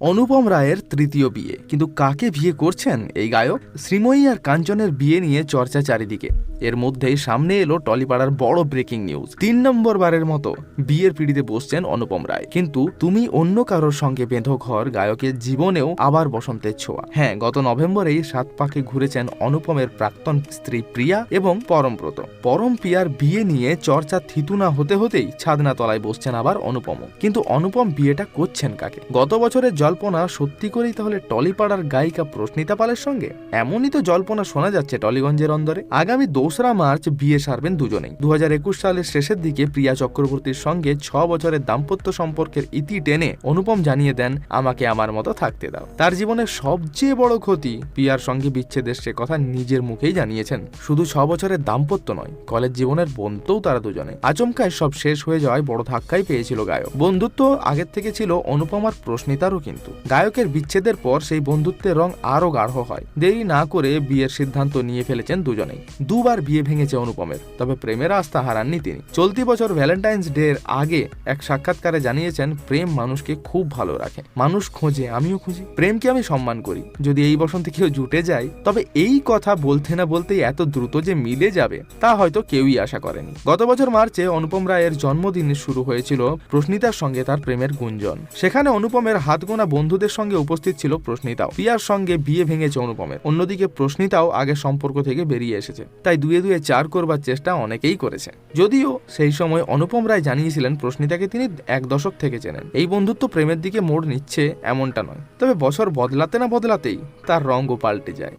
অনুপম রায়ের তৃতীয় বিয়ে। কিন্তু কাকে বিয়ে করছেন এই গায়ক? শ্রীময়ী আর কাঞ্চনের বিয়ে নিয়ে চর্চা চারিদিকে। এর মধ্যেই সামনে এলো টলিপাড়ার বড় ব্রেকিং নিউজ তিন নম্বর বারের মতো বিয়ের পিড়িতে বসছেন অনুপম রায়। কিন্তু তুমি অন্য কারোর সঙ্গে বেঁধো ঘর গায়কের জীবনেও আবার বসন্তের ছোঁয়া। হ্যাঁ গত নভেম্বরেই সাত পাকে ঘুরেছেন অনুপমের প্রাক্তন স্ত্রী প্রিয়া এবং পরমব্রত পরম প্রিয়ার বিয়ে নিয়ে চর্চা থিতু না হতে হতেই ছাদনা তলায় বসছেন আবার অনুপম। কিন্তু অনুপম বিয়েটা করছেন কাকে? গত বছরের জল্পনা সত্যি করেই তাহলে টলিপাড়ার গায়িকা প্রশ্নিতা পালের সঙ্গে? এমনই তো জল্পনা শোনা যাচ্ছে টলিগঞ্জের অন্দরে। আগামী দোসরা মার্চ বিয়ে সারবেন দুজনেই। দু একুশ সালের শেষের দিকে প্রিয়া চক্রবর্তীর সঙ্গে ছ বছরের দাম্পত্য সম্পর্কের ইতি টেনে অনুপম জানিয়ে দেন, আমাকে আমার মতো থাকতে দাও। তার জীবনের সবচেয়ে বড় ক্ষতি প্রিয়ার সঙ্গে বিচ্ছেদের সে কথা নিজের মুখেই জানিয়েছেন। শুধু ছ বছরের দাম্পত্য নয়, কলেজ জীবনের বন্ধুও তারা দুজনে। আচমকায় সব শেষ হয়ে যাওয়ায় বড় ধাক্কাই পেয়েছিল গায়ক। বন্ধুত্ব আগের থেকে ছিল অনুপমার প্রশ্নিতারও কিন্তু। গায়কের বিচ্ছেদের পর সেই বন্ধুত্বের রং আরও গাঢ় হয়। দেরি না করে বিয়ের সিদ্ধান্ত নিয়ে ফেলেছেন দুজনেই। দুবার বিয়ে ভেঙেছে অনুপমের, তবে প্রেমের আস্থা হারাননি তিনি। চলতি বছর ভ্যালেন্টাইন্স ডে এর আগে এক সাক্ষাৎকারে জানিয়েছেন, প্রেম মানুষকে খুব ভালো রাখে। মানুষ খোঁজে, আমিও খুঁজি। প্রেমকে আমি সম্মান করি। যদি এই বসন্তে কেউ জুটে যায়, তবে এই কথা বলতে না বলতেই এত দ্রুত যে মিলে যাবে, তা হয়তো কেউই আশা করেনি। গত বছর মার্চে অনুপম রায়ের জন্মদিনে শুরু হয়েছিল প্রশ্নিতার সঙ্গে তার প্রেমের গুঞ্জন। সেখানে অনুপমের হাতগোনা বন্ধুদের সঙ্গে উপস্থিত ছিল প্রশ্নিতাও। প্রিয়ার সঙ্গে বিয়ে ভেঙেছে অনুপমের। অন্যদিকে প্রশ্নিতাও আগে সম্পর্ক থেকে বেরিয়ে এসেছে। তাই দুয়ে দুয়ে চার করবার চেষ্টা অনেকেই করেছে যদিও সেই সময় অনুপম রায় জানিয়েছিলেন প্রশ্নিতাকে তিনি এক দশক থেকে চেনেন। এই বন্ধুত্ব প্রেমের দিকে মোড় নিচ্ছে এমনটা নয়। তবে বছর বদলাতে না বদলাতেই তার রঙও পাল্টে যায়।